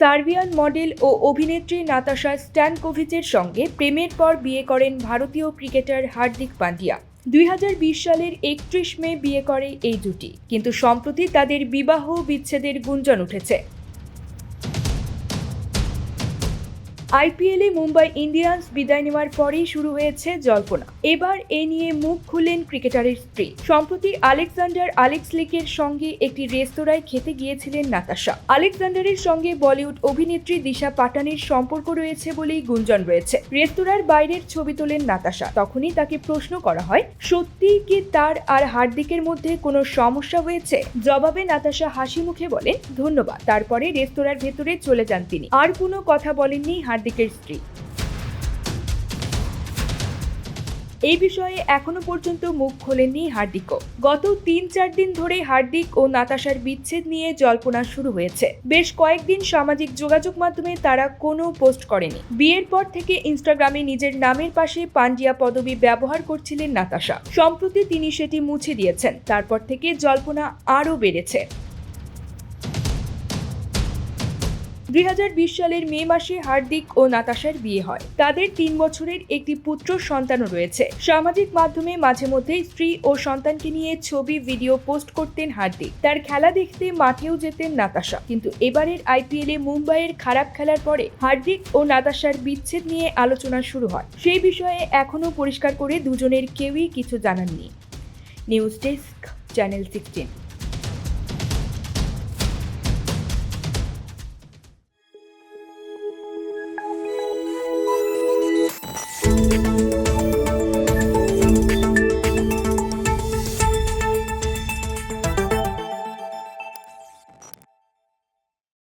Serbian model ও অভিনেত্রী নাতাশা স্ট্যানকোভিচের সঙ্গে প্রেমের পর বিয়ে করেন ভারতীয় ক্রিকেটার হার্দিক পান্ডিয়া। দুই হাজার বিশ সালের একত্রিশ মে বিয়ে করে এই জুটি কিন্তু সম্প্রতি তাদের বিবাহ বিচ্ছেদের গুঞ্জন উঠেছে। আইপিএলে মুম্বাই ইন্ডিয়ান্স বিদায় নেওয়ার পরেই শুরু হয়েছে জল্পনা। এবার এ নিয়ে মুখ খুললেন ক্রিকেটারের স্ত্রী। সম্প্রতি আলেকজান্ডার আলেক্স লিকের সঙ্গে একটি রেস্তোরাঁয় খেতে গিয়েছিলেন নাতাশা। আলেকজান্ডারের সঙ্গে বলিউড অভিনেত্রী দিশা পাটানির সম্পর্ক রয়েছে বলেই গুঞ্জন রয়েছে। রেস্তোরাঁর বাইরের ছবি তোলেন নাতাশা। তখনই তাকে প্রশ্ন করা হয় সত্যিই কি তার আর হার্দিকের মধ্যে কোনো সমস্যা হয়েছে? জবাবে নাতাশা হাসি মুখে বলেন, ধন্যবাদ। তারপরে রেস্তোরাঁর ভেতরে চলে যান তিনি। আর কোনো কথা বলেননি হার্দিকের স্ত্রী। এই বিষয়ে এখনও পর্যন্ত মুখ খোলেননি হার্দিকও। গত তিন চার দিন ধরে হার্দিক ও নাতাশার বিচ্ছেদ নিয়ে জল্পনা শুরু হয়েছে। বেশ কয়েকদিন সামাজিক যোগাযোগ মাধ্যমে তারা কোনো পোস্ট করেনি। বিয়ের পর থেকে ইনস্টাগ্রামে নিজের নামের পাশে পান্ডিয়া পদবি ব্যবহার করছিলেন নাতাশা। সম্প্রতি তিনি সেটি মুছে দিয়েছেন। তারপর থেকে জল্পনা আরও বেড়েছে। দুই হাজার বিশ সালের মে মাসে হার্দিক ও নাতাশার বিয়ে হয়। তাদের তিন বছরের একটি পুত্র সন্তানও রয়েছে। সামাজিক মাধ্যমে মাঝে মধ্যেই স্ত্রী ও সন্তানকে নিয়ে ছবি, ভিডিও পোস্ট করতেন হার্দিক। তার খেলা দেখতে মাঠেও যেতেন নাতাশা। কিন্তু এবারের আইপিএলে মুম্বাইয়ের খারাপ খেলার পরে হার্দিক ও নাতাশার বিচ্ছেদ নিয়ে আলোচনা শুরু হয়। সেই বিষয়ে এখনও পরিষ্কার করে দুজনের কেউই কিছু জানাননি। News desk, channel sixteen.